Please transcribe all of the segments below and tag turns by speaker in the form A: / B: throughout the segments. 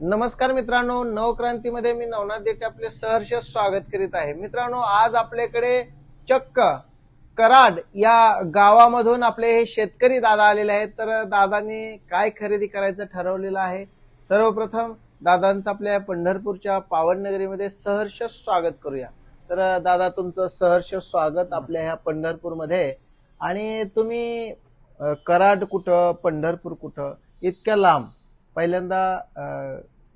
A: नमस्कार मित्रांनो नवक्रांतीमध्ये मी नवनाथ देठे आपले सहर्ष स्वागत करीत आहे. मित्रांनो आज आपल्याकडे चक्क कराड या गावामधून आपले हे शेतकरी दादा आलेले आहेत. तर दादांनी काय खरेदी करायचं ठरवलेलं आहे? सर्वप्रथम दादांचं आपल्या पंढरपूरच्या पावननगरीमध्ये सहर्ष स्वागत करूया. तर दादा तुमचं सहर्ष स्वागत आपल्या ह्या पंढरपूरमध्ये. आणि तुम्ही कराड कुठं पंढरपूर कुठं इतक्या लांब पहिल्यांदा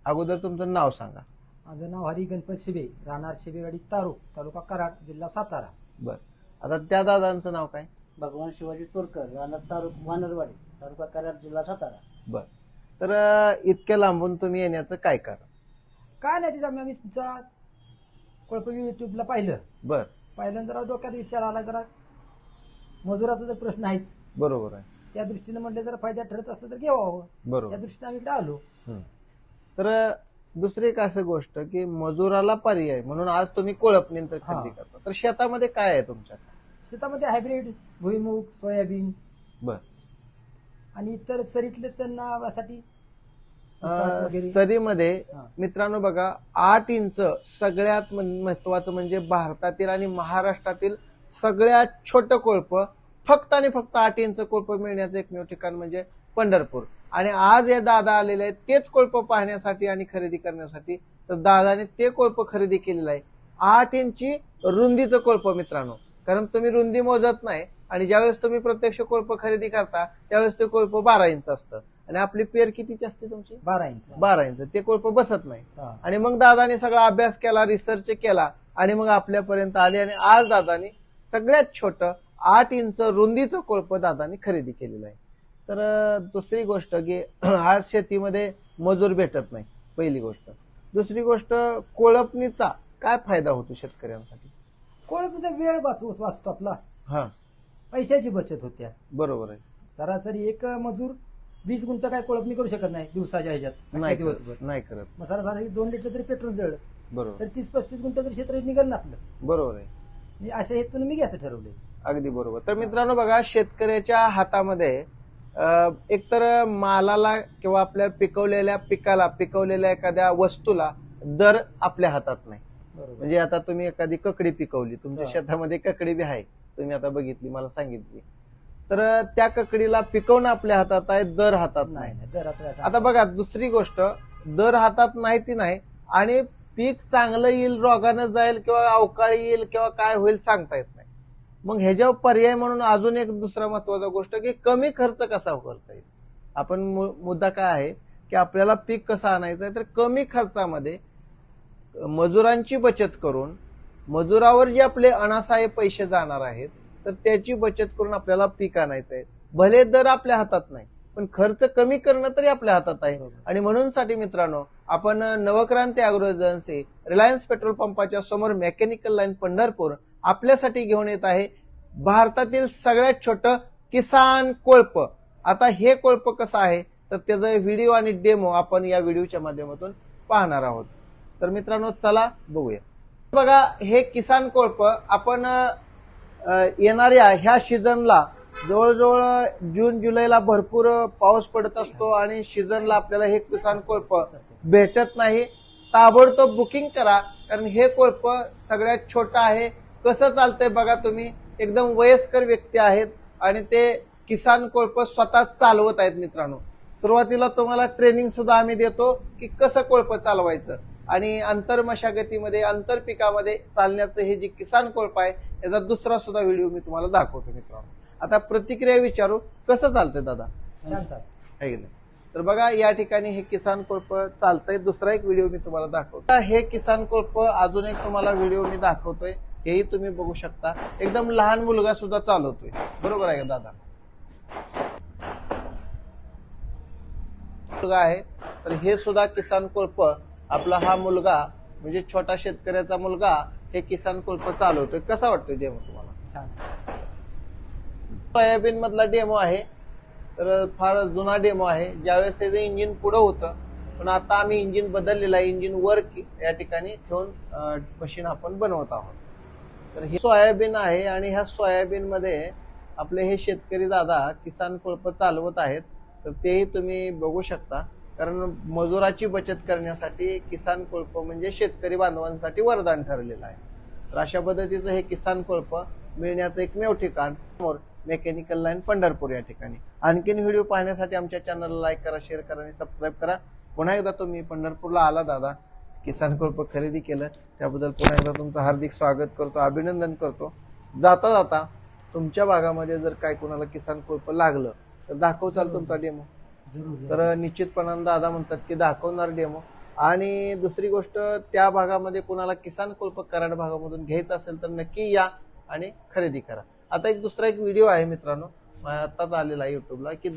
A: अगोदर तुमचं नाव सांगा.
B: माझं नाव हरी गणपत शिबे राहणार शिबेवाडी तारू तालुका कराड जिल्हा सातारा.
A: बर. आता त्या दादांचं नाव काय?
C: भगवान शिवाजी तोरकर राहणार तालुका वानरवाडी तालुका कराड जिल्हा सातारा.
A: बर. तर इतक्या लांबून तुम्ही येण्याचं काय कारण?
B: काय नाही तिचा मी तुमचा कोळप युट्यूबला पाहिलं.
A: बर.
B: पाहिलं जरा डोक्यात विचार आला जरा मजुराचा जर प्रश्न आहेच.
A: बरोबर आहे.
B: त्या दृष्टीने म्हटलं जर फायदा ठरत असलं तर घेवावं त्या
A: बरोबर.
B: दृष्टीने आम्ही इकडे आलो.
A: तर दुसरी एक असं गोष्ट की मजुराला पर्याय म्हणून आज तुम्ही कोळपणींतर खरेदी
B: हा.
A: करता. तर शेतामध्ये काय आहे तुमच्या?
B: शेतामध्ये हायब्रिड भुईमुग सोयाबीन
A: बर.
B: आणि इतर सरीतले त्यांना
A: अ, सरीमध्ये. मित्रांनो बघा आठ इंच सगळ्यात महत्वाचं म्हणजे भारतातील आणि महाराष्ट्रातील सगळ्यात छोटं कोळप फक्त आणि फक्त आठ इंच कोळप मिळण्याचं एकमेव ठिकाण म्हणजे पंढरपूर. आणि आज हे दादा आलेले आहेत तेच कोळप पाहण्यासाठी आणि खरेदी करण्यासाठी. तर दादाने ते कोळप खरेदी केलेलं आहे. आठ इंची रुंदीचं कोळप मित्रांनो. कारण तुम्ही रुंदी मोजत नाही आणि ज्यावेळेस तुम्ही प्रत्यक्ष कोळप खरेदी करता त्यावेळेस ते कोळप बारा इंच असतं. आणि आपली पेर कितीची असते तुमची?
B: बारा इंच.
A: बारा इंच. ते कोळप बसत नाही. आणि मग दादाने सगळा अभ्यास केला रिसर्च केला आणि मग आपल्यापर्यंत आले आणि आज दादानी सगळ्यात छोट आठ इंच रुंदीचं कोळप दादानी खरेदी केलेलं आहे. तर दुसरी गोष्ट की आज शेतीमध्ये मजूर भेटत नाही पहिली गोष्ट. दुसरी गोष्ट कोळपणीचा काय फायदा होतो शेतकऱ्यांसाठी?
B: कोळपचा वेळ वाचू वाचतो आपला.
A: हा.
B: पैशाची बचत होत्या
A: बरोबर आहे.
B: सरासरी एक मजूर वीस गुंठ काय कोळपणी करू शकत नाही दिवसाच्या ह्याच्यात
A: नाही
B: दिवसभर.
A: नाही करत.
B: मग सरासरी दोन लिटर जरी पेट्रोल जळलं
A: बरोबर.
B: तर तीस पस्तीस गुंठ जरी क्षेत्र निघेल ना आपलं.
A: बरोबर आहे.
B: अशा हेतून मी घ्यायचं ठरवलंय.
A: अगदी बरोबर. तर मित्रांनो बघा शेतकऱ्याच्या हातामध्ये एकतर मालाला किंवा आपल्या पिकवलेल्या पिकाला पिकवलेल्या एखाद्या वस्तूला दर आपल्या हातात नाही. म्हणजे आता तुम्ही एखादी ककडी पिकवली तुमच्या. शेतामध्ये ककडी बी आहे तुम्ही आता बघितली मला सांगितली. तर त्या ककडीला पिकवणं आपल्या हातात आहे दर हातात
B: नाही
A: आता बघा दुसरी गोष्ट दर हातात नाही ती नाही आणि पीक चांगलं येईल रोगानं जाईल किंवा अवकाळी येईल किंवा काय होईल सांगता येत नाही. मग ह्याच्यावर पर्याय म्हणून अजून एक दुसरा महत्त्वाचा गोष्ट की कमी खर्च कसा करता येईल? आपण मुद्दा काय आहे की आपल्याला पीक कसं आणायचं आहे तर कमी खर्चामध्ये मजुरांची बचत करून मजुरावर जे आपले अनासाये पैसे जाणार आहेत तर त्याची बचत करून आपल्याला पीक आणायचं आहे. भले दर आपल्या हातात नाही पण खर्च कमी करणं तरी आपल्या हातात आहे. आणि म्हणून साठी मित्रांनो आपण Navkranti agro agency Reliance petrol पंपाच्या समोर मेकॅनिकल लाईन पंढरपूर आपल्यासाठी घेऊन येत आहे. भारतातील सगळ्यात छोटं किसान कोळप. आता हे कोळप कसं आहे? तर त्याचा व्हिडिओ आणि डेमो आपण या व्हिडिओच्या माध्यमातून पाहणार आहोत. तर मित्रांनो चला बघूया. बघा हे किसान कोळप आपण येणाऱ्या ह्या सीझनला जवळजवळ जून जुलैला भरपूर पाऊस पडत असतो आणि सीझनला आपल्याला हे किसान कोळप भेटत नाही. ताबडतोब बुकिंग करा कारण हे कोळप सगळ्यात छोटं आहे. कसं चालतंय बघा तुम्ही? एकदम वयस्कर व्यक्ती आहेत आणि ते किसान कोळप स्वतः चालवत आहेत मित्रांनो. सुरुवातीला तुम्हाला ट्रेनिंग सुद्धा आम्ही देतो की कसं कोळप चालवायचं. आणि आंतर मशागतीमध्ये आंतर पिकामध्ये चालण्याचं हे जे किसान कोळप आहे याचा दुसरा सुद्धा व्हिडिओ मी तुम्हाला दाखवतो मित्रांनो. आता प्रतिक्रिया विचारू कसं चालतंय दादा? आहे की नाही? तर बघा या ठिकाणी हे किसान कोळप चालतंय. दुसरा एक व्हिडिओ मी तुम्हाला दाखवतो. हे किसान कोळप अजून एक तुम्हाला व्हिडिओ मी दाखवतोय. हेही तुम्ही बघू शकता. एकदम लहान मुलगा सुद्धा चालवतोय. बरोबर आहे का दादा? मुलगा आहे तर हे सुद्धा किसान कोळप. आपला हा मुलगा म्हणजे छोटा शेतकऱ्याचा मुलगा हे किसान कोळप चालवतोय. कसा वाटतोय डेमो तुम्हाला?
B: छान.
A: सोयाबीन मधला डेमो आहे. तर फार जुना डेमो आहे. ज्यावेळेस त्याचं इंजिन पुढं होतं पण आता आम्ही इंजिन बदललेलं आहे. इंजिन वर या ठिकाणी ठेवून मशीन आपण बनवत आहोत. तर हे सोयाबीन आहे आणि ह्या सोयाबीन मध्ये आपले हे शेतकरी दादा किसान कोळप चालवत आहेत तर तेही तुम्ही बघू शकता. कारण मजुराची बचत करण्यासाठी किसान कोळप म्हणजे शेतकरी बांधवांसाठी वरदान ठरलेलं आहे. तर अशा पद्धतीचं हे किसान कोळप मिळण्याचं एकमेव ठिकाण समोर मेकॅनिकल लाईन पंढरपूर या ठिकाणी. आणखीन व्हिडिओ पाहण्यासाठी आमच्या चॅनलला लाईक करा शेअर करा आणि सबस्क्राईब करा. पुन्हा एकदा तुम्ही पंढरपूरला आला दादा. किसान कोळप खरेदी केलं त्याबद्दल पुन्हा एकदा तुमचं हार्दिक स्वागत करतो अभिनंदन करतो. जाता जाता तुमच्या भागामध्ये जर काय कोणाला किसान कोळप लागलं तर दाखवचाल तुमचा डेमो. तर निश्चितपणानं दादा म्हणतात की दाखवणार डेमो. आणि दुसरी गोष्ट त्या भागामध्ये कुणाला किसान कोल्प कराड भागामधून घ्यायचं असेल तर नक्की या आणि खरेदी करा. आता एक दुसरा एक व्हिडिओ आहे मित्रांनो आताच आलेला आहे युट्यूबला की